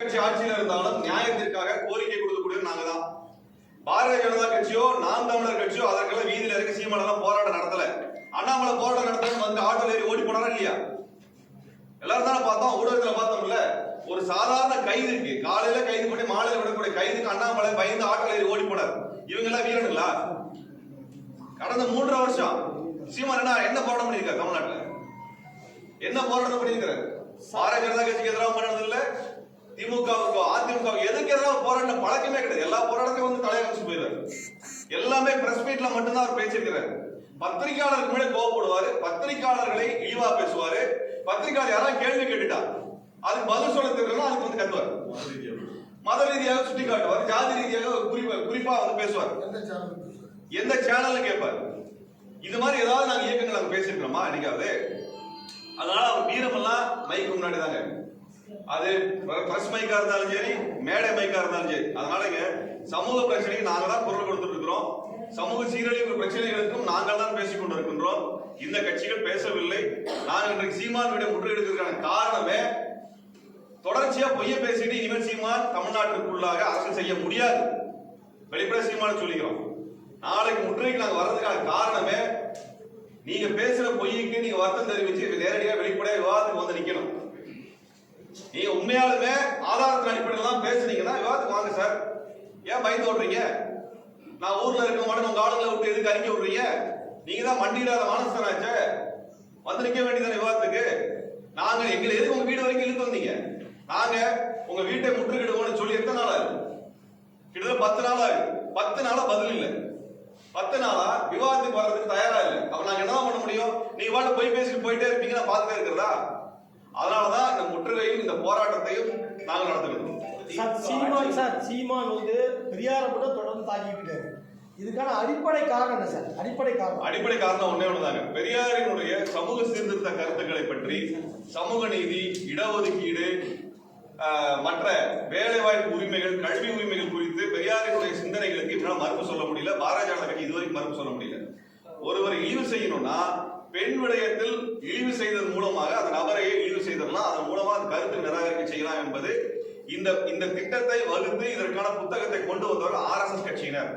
கட்சி ஆட்சியில இருந்தாலும் நியாயத்திற்காக கோரிக்கை கொடுக்கக்கூடிய நாங்க தான் பாரதிய ஜனதா கட்சியோ நாம் தமிழர் கட்சியோ அதற்கெல்லாம் வீதியில இறங்கி சீமானெல்லாம் போராட்டம் நடத்தல. அண்ணாமலை போராட்டம் நடத்த வந்து ஆட்டோல ஏறி ஓடி போனாரா இல்லையா? எல்லாரும் தானே பார்த்தோம் ஊடகத்துல பார்த்தோம்ல. ஒரு சாதாரண கைதுக்கு காலையில கைது பண்ணி மாலையில விடக்கூடிய கைதுக்கு அண்ணாமலை பயந்து ஆட்டோல ஏறி ஓடி போனார். இவங்க எல்லாம் வீரனுங்களா? கடந்த மூன்றரை வருஷம் சீமான் என்ன என்ன போராட்டம் பண்ணியிருக்காரு தமிழ்நாட்டுல? என்ன போராட்டம் பண்ணியிருக்காரு? பாரதிய ஜனதா கட்சிக்கு எதிராக பண்ணது இல்லை? திமுகவுக்கோ அதிமுக எதுக்கு எதிராக போராட்டம் பழக்கமே கிடையாது. எல்லா போராட்டத்தையும் வந்து தலையமைச்சு போயிடுறாரு. எல்லாமே பிரஸ் மீட்ல மட்டும்தான் அவர் பேசியிருக்கிறாரு. பத்திரிகையாளருக்கு மேலே கோவப்படுவாரு. பத்திரிகையாளர்களை இழிவா பேசுவாரு. பத்திரிகையாளர் யாராவது கேள்வி கேட்டுட்டா அதுக்கு பதில் சொல்ல தெரியலன்னா அதுக்கு வந்து கத்துவார். மத ரீதியாக சுட்டி காட்டுவார் ஜாதி ரீதியாக குறிப்பா குறிப்பா வந்து பேசுவார். எந்த சேனல் கேட்பாரு? இது மாதிரி ஏதாவது நாங்க இயக்கங்கள் நாங்க பேசிருக்கிறோமா என்னைக்காவது அதனால அவர் வீரமெல்லாம் மைக்கு முன்னாடி தாங்க. அது பிரஸ் மைக்கா இருந்தாலும் சரி மேடை மைக்கா இருந்தாலும் சரி. அதனாலங்க சமூக பிரச்சனைக்கு நாங்கள் தான் குரல் கொடுத்துட்டு இருக்கிறோம் சமூக சீரழிவு பிரச்சனைகளுக்கும் நாங்கள் தான் பேசிக் கொண்டிருக்கின்றோம். இந்த கட்சிகள் பேசவில்லை. நாங்கள் இன்றைக்கு சீமானுடைய விட முற்றுகையிடுவதற்கான காரணமே தொடர்ச்சியா பொய்ய பேசிட்டு இனிமேல் சீமான் தமிழ்நாட்டிற்குள்ளாக அரசு செய்ய முடியாது. வெளிப்பட சீமான சொல்லிக்கிறோம். நாளைக்கு முற்றுகைக்கு நாங்கள் வர்றதுக்கான காரணமே நீங்க பேசுற பொய்யுக்கு நீங்க வருத்தம் தெரிவிச்சு நேரடியாக வெளி விவாதத்துக்கு வந்து நிக்கணும் நீங்க உண்மையாலுமே ஆதாரத்தின் அடிப்படையில் தான் பேசுனீங்கன்னா விவாதத்துக்கு வாங்க சார். ஏன் பயந்து ஓடுறீங்க? நான் ஊர்ல இருக்க மாட்டேன் உங்க ஆளுங்களை விட்டு எதுக்கு அறிஞ்சு விடுறீங்க? நீங்க தான் மண்டியிடாத மானசனாச்சே வந்து நிக்க வேண்டியதான விவாதத்துக்கு? நாங்க எங்களை எதுக்கு உங்க வீடு வரைக்கும் இழுத்து வந்தீங்க? நாங்க உங்க வீட்டை முற்றுகிடுவோம்னு சொல்லி எத்தனை நாள் ஆகுது? கிட்டத்தட்ட பத்து நாள் ஆகுது. பத்து நாளா பதில் இல்லை. பத்து நாளா விவாதத்துக்கு வர்றதுக்கு தயாரா இல்லை. அப்ப நாங்க என்ன பண்ண முடியும்? நீங்க வாட்டு போய் பேசிட்டு போயிட்டே இருப்பீங்க நான் பார்த்துட்டே இருக்கிறதா? அதனாலதான் இந்த முற்றுகையும் இந்த போராட்டத்தையும் நாங்கள் நடத்துகிறோம். சார் சீமான் சார் சீமான் வந்து பெரியாரை கூட தொடர்ந்து தாக்கிட்டு இருக்காரு இதுக்கான அடிப்படை காரணம் என்ன சார்? அடிப்படை காரணம். அடிப்படை காரணம் ஒண்ணே ஒண்ணுதாங்க. பெரியாரினுடைய சமூக சீர்திருத்த கருத்துக்களை பற்றி சமூக நீதி இடஒதுக்கீடு மற்ற வேலைவாய்ப்பு உரிமைகள் கல்வி உரிமைகள் குறித்து பெரியாரினுடைய சிந்தனைகளுக்கு இவரால் மறுப்பு சொல்ல முடியல. பாரதிய ஜனதா கட்சி இதுவரைக்கும் மறுப்பு சொல்ல முடியல. ஒருவரை இழிவு செய்யணும்னா பெண் விடயத்தில் இழிவு செய்ததன் மூலமாக அந்த நபரையே இழிவு செய்தோம்னா அதன் மூலமா அந்த கருத்து நிராகரிக்க செய்யலாம் என்பது இந்த இந்த திட்டத்தை வகுத்து இதற்கான புத்தகத்தை கொண்டு வந்தவர் ஆர்எஸ்எஸ் கட்சியினர்.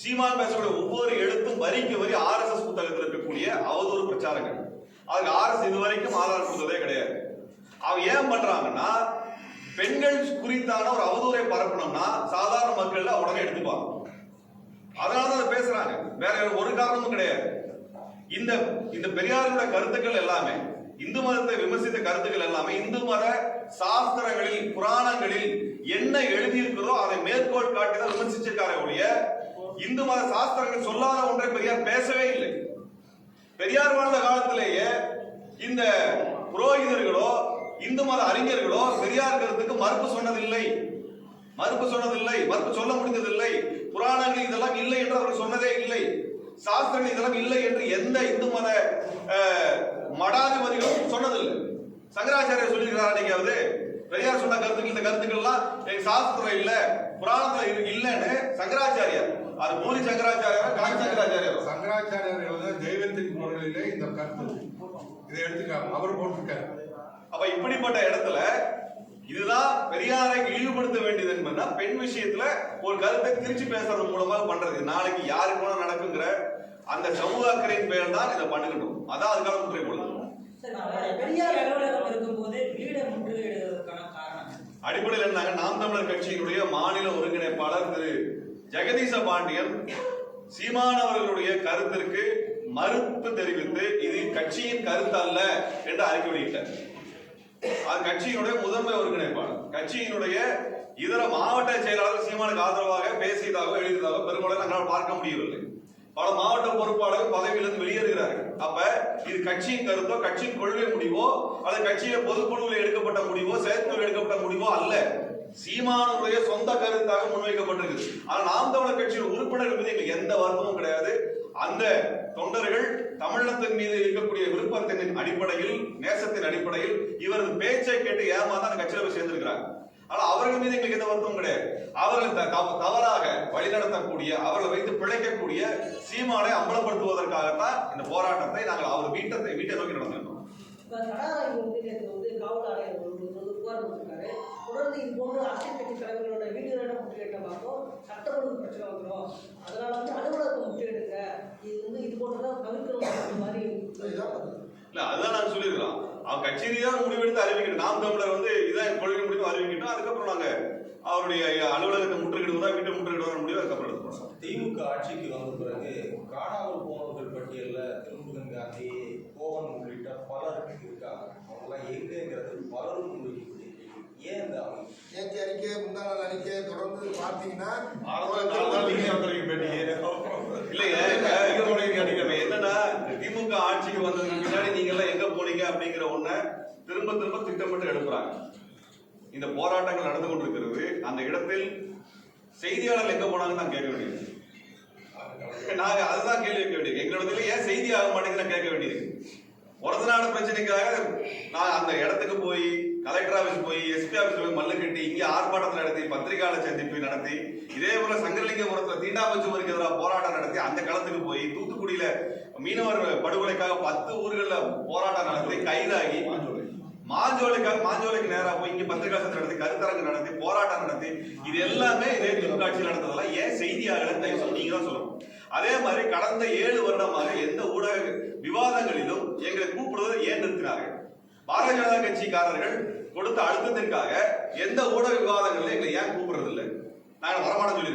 சீமான் பேசக்கூடிய ஒவ்வொரு எழுத்தும் வரிக்கு வரி ஆர்எஸ்எஸ் புத்தகத்தில் இருக்கக்கூடிய அவதூறு பிரச்சாரங்கள். அதுக்கு ஆர்எஸ் இதுவரைக்கும் ஆதாரம் கொடுத்ததே கிடையாது. அவங்க ஏன் பண்றாங்கன்னா பெண்கள் குறித்தான ஒரு அவதூறை பரப்பணும்னா சாதாரண மக்கள் உடனே எடுத்துப்பாங்க. அதனால தான் அதை பேசுறாங்க. வேற ஒரு காரணமும் கிடையாது. இந்த இந்த பெரியாரோட கருத்துக்கள் எல்லாமே இந்து மதத்தை விமர்சித்த கருத்துக்கள் எல்லாமே இந்து மத சாஸ்திரங்களில் புராணங்களில் என்ன எழுதியிருக்கிறோ அதை மேற்கோள் காட்டி தான் விமர்சிச்சிருக்காரே ஒழிய இந்து மத சாஸ்திரங்கள் சொல்லாத ஒன்றை பெரியார் பேசவே இல்லை. பெரியார் வாழ்ந்த காலத்திலேயே இந்த புரோகிதர்களோ இந்து மத அறிஞர்களோ பெரியார் கருத்துக்கு மறுப்பு சொன்னதில்லை. மறுப்பு சொன்னதில்லை மறுப்பு சொல்ல முடிந்ததில்லை. புராணங்கள் இதெல்லாம் இல்லை என்று அவர்கள் சொன்னதே இல்லை. சாஸ்திரங்கள் இதெல்லாம் இல்லை என்று எந்த இந்து மத மடாதிபதிகளும் சொன்னதில்லை. சங்கராச்சாரியர் சொல்லியிருக்கிறார் அன்னைக்காவது பெரியார் சொன்ன கருத்துக்கள் இந்த கருத்துக்கள்லாம் சாஸ்திரம் இல்ல புராணத்துல இல்லைன்னு சங்கராச்சாரியார். அது பூரி சங்கராச்சாரியார் காஞ்சி சங்கராச்சாரியார்? சங்கராச்சாரியர் எழுத தெய்வத்தின் குரலிலே இந்த கருத்து. இதை எடுத்துக்காரு அவர் போட்டிருக்காரு. அப்ப இப்படிப்பட்ட இடத்துல இதுதான் பெரியாரை இழிவுபடுத்த வேண்டியது என்பதுனா பெண் விஷயத்துல ஒரு கருத்தை திருச்சி பேசுறது மூலமாக பண்றது. நாளைக்கு யாருக்கு வேணா நடக்குங்கிற அந்த சமூக அக்கறையின் பெயர் தான் இதை பண்ணுகட்டும் அதான் அதுக்கான முற்றை கொள்ளும் பெரியார் அலுவலகம் இருக்கும்போது வீடை முற்றுகையிடுவதற்கான காரணம். அடிப்படையில் என்னங்க நாம் தமிழர் கட்சியினுடைய மாநில ஒருங்கிணைப்பாளர் திரு. ஜெகதீச பாண்டியன் சீமான் அவர்களுடைய கருத்திற்கு மறுப்பு தெரிவித்து இது கட்சியின் கருத்து அல்ல என்று அறிக்கை வெளியிட்டார். அது கட்சியினுடைய முதன்மை ஒருங்கிணைப்பாளர். கட்சியினுடைய இதர மாவட்ட செயலாளர் சீமானுக்கு ஆதரவாக பேசியதாக எழுதியதாக பெரும்பாலும் நாங்கள் பார்க்க முடியவில்லை. பல மாவட்ட பொறுப்பாளர்கள் பதவியிலிருந்து வெளியேறுகிறார்கள். அப்ப இது கட்சியின் கருத்தோ கட்சியின் கொள்கை முடிவோ அல்லது கட்சியின் பொதுக்குழுவில் எடுக்கப்பட்ட முடிவோ செயற்குழுவில் எடுக்கப்பட்ட முடிவோ அல்ல. சீமானுடைய சொந்த கருத்தாக முன்வைக்கப்பட்டிருக்கு ஆனால் நாம் தமிழர் கட்சியின் உறுப்பினர் மீது எங்களுக்கு எந்த வருத்தமும் கிடையாது. அந்த தொண்டர்கள் தமிழகத்தின் மீது இருக்கக்கூடிய விருப்பத்தின் அடிப்படையில் நேசத்தின் அடிப்படையில் இவரது பேச்சை கேட்டு ஏமாதான் அந்த கட்சியில போய் சேர்ந்திருக்கிறாங்க. ஆனா அவர்கள் மீது எங்களுக்கு எந்த வருத்தமும் கிடையாது. அவர்கள் தவ- தவறாக வழிநடத்தக்கூடிய அவர்களை வைத்து பிழைக்கக்கூடிய சீமானை அம்பலப்படுத்துவதற்காகத்தான் இந்த போராட்டத்தை நாங்கள் அவர் வீட்டத்தை வீட்டை நோக்கி நடந்திருக்கோம் தொடர்ந்து இது போன்ற அரசியல் கட்சி தலைவர்களோட வீடுகளிடம் முற்றுகையிட்ட பார்த்தோம். சட்ட ஒழுங்கு பிரச்சனை வந்துடும் அதனால வந்து அலுவலகத்தை முற்றுகையிடுங்க. இது வந்து இது போன்றதான் தவிர்க்கணும் மாதிரி இல்ல அதுதான் நாங்க சொல்லியிருக்கிறோம் அவன் கட்சி ரீதியாக முடிவெடுத்து அறிவிக்கணும். நாம் தமிழர் வந்து இதான் கொள்கை முடிவு அறிவிக்கிட்டோம் அதுக்கப்புறம் நாங்க அவருடைய அலுவலகத்தை முற்றுகிடுவதா வீட்டை முற்றுகிடுவதா முடிவு அதுக்கப்புறம் எடுத்துக்கிறோம் திமுக ஆட்சிக்கு வந்த பிறகு காணாமல் போனவர்கள் பட்டியல்ல திருமுருகன் காந்தி கோவன் உள்ளிட்ட பலர் இருக்காங்க. அவங்கெல்லாம் எங்கங்கிறது பலரும் கேள்வி. ஏன் இந்த நேற்று அறிக்கை முந்தா நாள் அறிக்கை தொடர்ந்து பார்த்தீங்கன்னா என்னன்னா திமுக ஆட்சிக்கு வந்ததுக்கு பின்னாடி நீங்க எல்லாம் எங்க போனீங்க அப்படிங்கிற ஒண்ண திரும்ப திரும்ப திட்டமிட்டு எழுப்புறாங்க இந்த போராட்டங்கள் நடந்து கொண்டிருக்கிறது அந்த இடத்தில் செய்தியாளர்கள் எங்க போனாங்கன்னு நான் கேட்க வேண்டியது நாங்க அதுதான் கேள்வி கேட்க வேண்டியது எங்களோட ஏன் செய்தி ஆக மாட்டேங்குதுன்னு கேட்க வேண்டியது ஒரசநாடு பிரச்சனைக்காக நான் அந்த இடத்துக்கு போய் கலெக்டர் ஆஃபீஸ் போய் எஸ்பி ஆஃபீஸ் போய் மல்லு கட்டி இங்கே ஆர்ப்பாட்டத்தில் நடத்தி பத்திரிகையாளர் சந்திப்பு நடத்தி இதே போல சங்கரலிங்கபுரத்தில் தீண்டாமச்சுவருக்கு எதிராக போராட்டம் நடத்தி அந்த களத்துக்கு போய் தூத்துக்குடியில மீனவர் படுகொலைக்காக பத்து ஊர்களில் போராட்டம் நடத்தி கைதாகி மாஞ்சோலைக்காக மாஞ்சோலைக்கு நேராக போய் இங்கே பத்திரிகை சந்திப்பு நடத்தி கருத்தரங்கு நடத்தி போராட்டம் நடத்தி இது எல்லாமே இதே தொலைக்காட்சியில் நடந்ததெல்லாம் ஏன் செய்தியாளர் தயவு சொல்லி நீங்க தான் சொல்லணும். அதே மாதிரி கடந்த ஏழு வருடமாக எந்த ஊடக விவாதங்களிலும் எங்களை கூப்பிடுவதை ஏன் நிறுத்தினார்கள்? பாரதிய ஜனதா கட்சிக்காரர்கள் கொடுத்த அழுத்தத்திற்காக எந்த ஊடக விவாதங்களிலும் எங்களை ஏன் கூப்பிடுறது இல்லை நாங்கள் வரமாட்டோம் சொல்லி